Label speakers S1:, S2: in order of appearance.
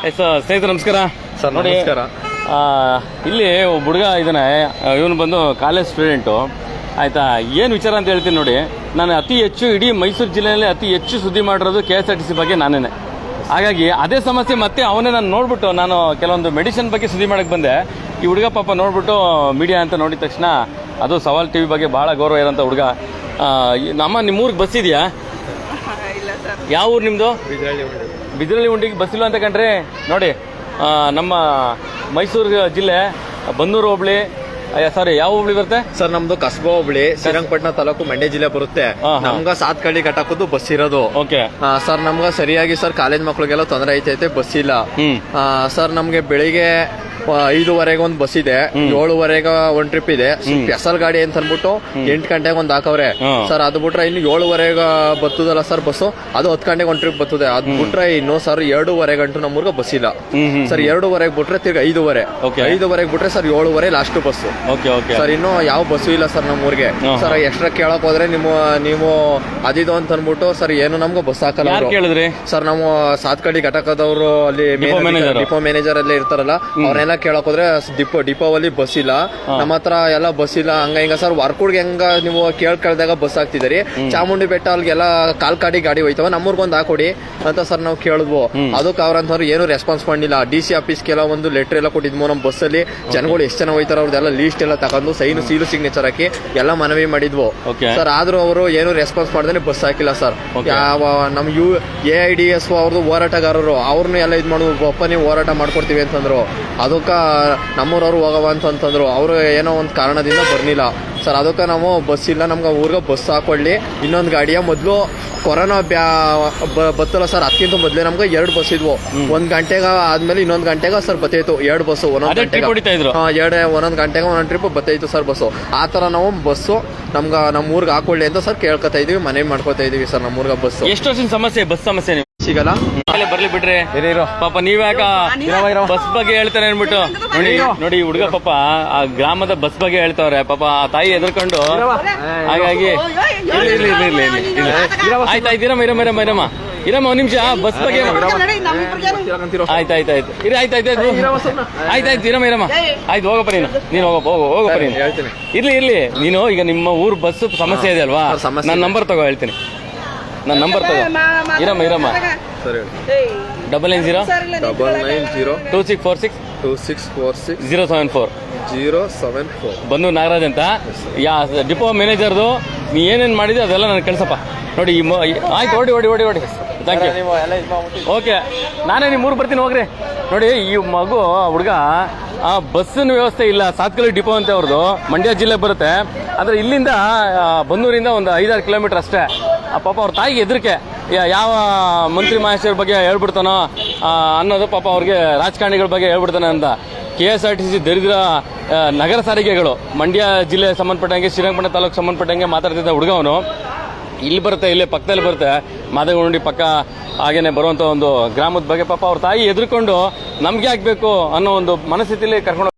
S1: ಸ್ನೇಹಿತರೆ ನಮಸ್ಕಾರ.
S2: ಸರ್,
S1: ನೋಡಿ
S2: ನಮಸ್ಕಾರ.
S1: ಇಲ್ಲಿ ಒಬ್ಬ ಹುಡುಗ ಇದ್ದಾನೆ ಇವನು ಬಂದು ಕಾಲೇಜ್ ಸ್ಟೂಡೆಂಟು ಆಯ್ತಾ? ಏನು ವಿಚಾರ ಅಂತ ಹೇಳ್ತೀನಿ ನೋಡಿ. ನಾನು ಅತಿ ಹೆಚ್ಚು ಇಡೀ ಮೈಸೂರು ಜಿಲ್ಲೆಯಲ್ಲಿ ಅತಿ ಹೆಚ್ಚು ಸುದ್ದಿ ಮಾಡಿರೋದು K S R T C ಬಗ್ಗೆ ನಾನೇನೆ. ಹಾಗಾಗಿ ಅದೇ ಸಮಸ್ಯೆ ಮತ್ತೆ ಅವನೇ ನಾನು ನೋಡ್ಬಿಟ್ಟು ನಾನು ಕೆಲವೊಂದು ಮೆಡಿಸಿನ್ ಬಗ್ಗೆ ಸುದ್ದಿ ಮಾಡಕ್ಕೆ ಬಂದೆ. ಈ ಹುಡುಗ ಪಾಪ ನೋಡ್ಬಿಟ್ಟು ಮೀಡಿಯಾ ಅಂತ ನೋಡಿದ ತಕ್ಷಣ ಅದು ಸವಾಲ್ ಟಿ ವಿ ಬಗ್ಗೆ ಭಾಳ ಗೌರವ ಇರೋಂಥ ಹುಡುಗ. ನಮ್ಮ ನಿಮ್ಮೂರಿಗೆ ಬಸ್ ಇದೆಯಾ?
S3: ಸರ್
S1: ಯಾವ ಊರು ನಿಮ್ಮದು ಬಿದಿರಳ್ಳಿ ಉಂಡಿಗೆ ಬಸ್ ಇಲ್ಲ ಅಂತ ಕಂಡ್ರೆ? ನೋಡಿ ಆ, ನಮ್ಮ ಮೈಸೂರು ಜಿಲ್ಲೆ ಬನ್ನೂರು ಹೋಬಳಿ. ಸಾರಿ ಯಾವ ಹೋಬಳಿ ಬರುತ್ತೆ?
S2: ಸರ್ ನಮ್ದು ಕಸ್ಬಾ ಹೋಬಳಿ. ಶ್ರೀರಂಗಪಟ್ಟಣ ತಾಲೂಕು ಮಂಡ್ಯ ಜಿಲ್ಲೆ ಬರುತ್ತೆ. ನಮ್ಗೆ ಸಾತ್ ಕಳ್ಳಿ ಕಟ್ಟಾಕೋದು ಬಸ್ ಇರೋದು.
S1: ಓಕೆ.
S2: ಸರ್ ನಮ್ಗ ಸರಿಯಾಗಿ ಸರ್ ಕಾಲೇಜ್ ಮಕ್ಳಿಗೆಲ್ಲ ತೊಂದರೆ ಐತೈತೆ ಬಸ್ ಇಲ್ಲ. ಸರ್ ನಮ್ಗೆ ಬೆಳಿಗ್ಗೆ ಐದುವರೆಗೆ ಒಂದ್ ಬಸ್ ಇದೆ. ಏಳುವರೆಗೆ ಒಂದ್ ಟ್ರಿಪ್ ಇದೆ. ಸ್ಪೆಷಲ್ ಗಾಡಿ ಅಂತ ಅನ್ಬಿಟ್ಟು ಎಂಟ್ ಗಂಟೆಗೆ ಒಂದ್ ಹಾಕವ್ರೆ. ಸರ್ ಅದು ಬಿಟ್ರೆ ಇನ್ನು ಏಳುವರೆಗೆ ಬರ್ತದಲ್ಲ ಸರ್ ಬಸ್ಸು ಅದು ಹತ್ತು ಗಂಟೆಗೆ ಒಂದ್ ಟ್ರಿಪ್ ಬರ್ತದೆ. ಅದ್ ಬಿಟ್ರೆ ಇನ್ನು ಸರ್ ಎರಡೂವರೆ ಗಂಟು ನಮ್ಮೂರ್ಗ ಬಸ್ ಇಲ್ಲ. ಸರ್ ಎರಡೂವರೆಗೆ ಬಿಟ್ರೆ ತಿರ್ಗಿ ಐದುವರೆ. ಐದುವರೆಗ್ ಬಿಟ್ರೆ ಸರ್ ಏಳುವರೆ ಲಾಸ್ಟ್
S1: ಬಸ್
S2: ಸರ್ ಇನ್ನು ಯಾವ ಬಸ್ಸು ಇಲ್ಲ ಸರ್ ನಮ್ಮೂರ್ಗೆ ಊರಿಗೆ. ಸರ್ ಎಕ್ಸ್ಟ್ರಾ ಕೇಳಕ್ ಹೋದ್ರೆ ನಿಮ್ಮ ನೀವು ಅದಿದು ಅಂತ ಅನ್ಬಿಟ್ಟು ಸರ್ ಏನು ನಮ್ಗೆ ಬಸ್ ಹಾಕಲ್ಲ ಸರ್ ನಾವು ಸಾತ್ಕಡಿ ಘಟಕದವರು ಅಲ್ಲಿ
S1: ಡಿಪೋ
S2: ಮ್ಯಾನೇಜರ್ ಅಲ್ಲಿ ಇರ್ತಾರಲ್ಲ ಅವ್ರನ್ನೆಲ್ಲ ಕೇಳಕ್ ಹೋದ್ರೆ ಡಿಪೋ ಡಿಪೋವಲ್ಲಿ ಬಸ್ ಇಲ್ಲ. ನಮ್ಮ ಹತ್ರ ಎಲ್ಲ ಬಸ್ ಇಲ್ಲ. ಹಂಗ ಹಿಂಗ ಸರ್ ವರ್ಕುಡ್ಗೆ ಹೆಂಗ ನೀವು ಕೇಳ್ ಕಳ್ದಾಗ ಬಸ್ ಹಾಕ್ತಿದ್ದೀರಿ ಚಾಮುಂಡಿ ಬೆಟ್ಟ ಅಲ್ಲಿಗೆಲ್ಲ ಕಾಲ್ಕಾಡಿ ಗಾಡಿ ಹೋಯ್ತವ. ನಮ್ಮೂರ್ಗೊಂದು ಹಾಕೊಡಿ ಅಂತ ಸರ್ ನಾವು ಕೇಳಿದ್ವು. ಅದಕ್ಕೆ ಅವ್ರಂತವ್ರು ಏನು ರೆಸ್ಪಾನ್ಸ್ ಮಾಡಿಲ್ಲ ಡಿ ಸಿ ಆಫೀಸ್ಗೆಲ್ಲ ಒಂದು ಲೆಟರ್ ಎಲ್ಲ ಕೊಟ್ಟಿದ್ವು ನಮ್ಮ ಬಸ್ಸಲ್ಲಿ ಜನಗಳು ಎಷ್ಟು ಜನ ಹೋಯ್ತಾರ ಅವ್ರದ್ದೆಲ್ಲ ಲೀಸ್ಟ್ ಎಲ್ಲ ತಗೊಂಡು ಸೈನು ಸೀಲು ಸಿಗ್ನೇಚರ್ ಹಾಕಿ ಎಲ್ಲ ಮನವಿ ಮಾಡಿದ್ವು. ಸರ್ ಆದ್ರೂ ಅವರು ಏನು ರೆಸ್ಪಾನ್ಸ್ ಮಾಡಿದ್ರೆ ಬಸ್ ಹಾಕಿಲ್ಲ ಸರ್. ಯಾವ ನಮ್ U A I D S ಅವ್ರದ್ದು ಹೋರಾಟಗಾರರು. ಅವ್ರನ್ನ ಎಲ್ಲ ಇದು ಮಾಡುದು ಒಪ್ಪ ನೀವು ಹೋರಾಟ ಮಾಡ್ಕೊಡ್ತೀವಿ ಅಂತಂದ್ರು. ಅದಕ್ಕ ನಮ್ಮೂರವ್ರು ಹೋಗವ ಅಂತಂತಂದ್ರು. ಅವರು ಏನೋ ಒಂದು ಕಾರಣದಿಂದ ಬರಲಿಲ್ಲ. ಸರ್ ಅದಕ್ಕೆ ನಾವು ಬಸ್ ಇಲ್ಲ ನಮ್ಗೆ ಊರಿಗೆ ಬಸ್ ಹಾಕೊಳ್ಳಿ ಇನ್ನೊಂದು ಗಾಡಿಯ ಮೊದಲು ಕೊರೋನಾ ಬ್ಯಾ ಬತ್ತಲ್ಲ ಸರ್. ಅದಕ್ಕಿಂತ ಮೊದಲೇ ನಮ್ಗೆ ಎರಡು ಬಸ್ ಇದ್ವು. ಒಂದು ಗಂಟೆಗ ಆದ್ಮೇಲೆ ಇನ್ನೊಂದು ಗಂಟೆಗ ಸರ್ ಬತ್ತೈತು. ಎರಡು ಬಸ್ಸು ಒಂದೊಂದು? ಗಂಟೆಗೆ. ಎರಡು ಒಂದೊಂದು ಗಂಟೆಗೆ ಒಂದೊಂದು ಟ್ರಿಪ್ ಬತ್ತೈತು ಸರ್ ಬಸ್ಸು. ಆ ಥರ ನಾವು ಬಸ್ಸು ನಮ್ಗೆ ನಮ್ಮ ಊರಿಗೆ ಹಾಕೊಳ್ಳಿ ಅಂತ ಸರ್ ಕೇಳ್ಕೊತಾ ಇದೀವಿ ಮನೆ ಮಾಡ್ಕೊತಾ ಇದೀವಿ ಸರ್ ನಮ್ಮ ಊರಿಗೆ ಬಸ್ಸು.
S1: ಎಷ್ಟು ವರ್ಷದ ಸಮಸ್ಯೆ ಬಸ್ ಸಮಸ್ಯೆ
S2: ಸಿಗಲ್ಲ?
S1: ಬರ್ಲಿ ಬಿಡ್ರಿ. ಪಾಪ ನೀವ್ಯಾಕ ಬಸ್ ಬಗ್ಗೆ ಹೇಳ್ತಾರೆ ಅನ್ಬಿಟ್ಟು ನೋಡಿ ನೋಡಿ ಹುಡುಗ ಪಾಪ ಆ ಗ್ರಾಮದ ಬಸ್ ಬಗ್ಗೆ ಹೇಳ್ತಾವ್ರೆ. ಪಾಪ ಆ ತಾಯಿ ಎದ್ರಕೊಂಡು ಹಾಗಾಗಿ ಆಯ್ತು ಆಯ್ತು ಇರಮ್ಮ ಇರಮ್ಮ ಇರಮ್ಮ ಇರಮ್ಮ. ಇರಮ್ಮ ಒಂದ್ ನಿಮಿಷ ಬಸ್ ಬಗ್ಗೆ ಆಯ್ತಾಯ್ತು ಆಯ್ತು ಆಯ್ತು ಇರಿ ಆಯ್ತು ಆಯ್ತಾಯ್ತು ಆಯ್ತು. ಆಯ್ತು ಆಯ್ತು ಇರಮ್ಮ ಇರಮ್ಮ. ಆಯ್ತು ಹೋಗಪ್ಪ ನೀನು. ನೀನು ಹೋಗಪ್ಪ ಹೋಗೋ ಹೋಗಪ್ಪ ನೀನು.
S2: ಹೇಳ್ತೀನಿ.
S1: ಇರ್ಲಿ ಇರ್ಲಿ. ನೀನು ಈಗ ನಿಮ್ಮ ಊರ್ ಬಸ್ ಸಮಸ್ಯೆ ಇದೆ ಅಲ್ವಾ?
S2: ನಾನ್
S1: ನನ್ನ ನಂಬರ್ ತಗೋ ಹೇಳ್ತೀನಿ. ನನ್ನ ನಂಬರ್ ತಗೋ. ಇರಮ್ಮ ಇರಮ್ಮ.
S2: ಸರಿ
S1: double nine zero
S2: double nine zero
S1: two six four six
S2: two six four six
S1: zero seven four
S2: zero seven four
S1: ಬಂದು ನಾಗರಾಜ್ ಅಂತ. ಯಾ ಡಿಪೋ ಮ್ಯಾನೇಜರ್ದು ನೀ ಏನೇನು ಮಾಡಿದೆ ಅದೆಲ್ಲ ನನಗೆ ಕಳಿಸಪ್ಪ. ನೋಡಿ ಈ ಆಯ್ತು ಓಡಿ ಓಡಿ ಓಡಿ ಓಡಿ. ಥ್ಯಾಂಕ್ ಯು ಓಕೆ ನಾನೇ ನಿಮ್ಮ ಊರು ಬರ್ತೀನಿ ಹೋಗ್ರಿ. ನೋಡಿ ಈ ಮಗು ಹುಡುಗ ಆ ಬಸ್ಸಿನ ವ್ಯವಸ್ಥೆ ಇಲ್ಲ. ಸಾತ್ಕಲ್ಲಿ ಡಿಪೋ ಅಂತ ಅವ್ರದ್ದು ಮಂಡ್ಯ ಜಿಲ್ಲೆ ಬರುತ್ತೆ. ಆದರೆ ಇಲ್ಲಿಂದ ಬನ್ನೂರಿಂದ ಒಂದು ಐದಾರು ಕಿಲೋಮೀಟರ್ ಅಷ್ಟೇ. ಪಾಪ ಅವ್ರ ತಾಯಿಗೆ ಹೆದರಿಕೆ. ಯಾವ ಮಂತ್ರಿ ಮಹೇಶ್ವರ ಬಗ್ಗೆ ಹೇಳ್ಬಿಡ್ತಾನೋ ಅನ್ನೋದು ಪಾಪ ಅವ್ರಿಗೆ ರಾಜಕಾರಣಿಗಳ ಬಗ್ಗೆ ಹೇಳ್ಬಿಡ್ತಾನೆ ಅಂತ. K S R T C ದರಿದ್ರ ನಗರ ಸಾರಿಗೆಗಳು, ಮಂಡ್ಯ ಜಿಲ್ಲೆ ಸಂಬಂಧಪಟ್ಟಂಗೆ, ಶ್ರೀರಂಗಪಟ್ಟಣ ತಾಲೂಕು ಸಂಬಂಧಪಟ್ಟಂಗೆ ಮಾತಾಡ್ತಿದ್ದ ಹುಡುಗ ಅವನು ಇಲ್ಲಿ ಬರುತ್ತೆ, ಇಲ್ಲೇ ಪಕ್ಕದಲ್ಲಿ ಬರುತ್ತೆ, ಮಾದಗೊಂಡಿ ಪಕ್ಕ ಹಾಗೇನೆ ಬರುವಂಥ ಒಂದು ಗ್ರಾಮದ ಬಗ್ಗೆ ಪಾಪ ಅವ್ರ ತಾಯಿ ಎದುರುಕೊಂಡು ನಮ್ಗೆ ಆಗ್ಬೇಕು ಅನ್ನೋ ಒಂದು ಮನಸ್ಥಿತಿಲಿ ಕರ್ಕೊಂಡು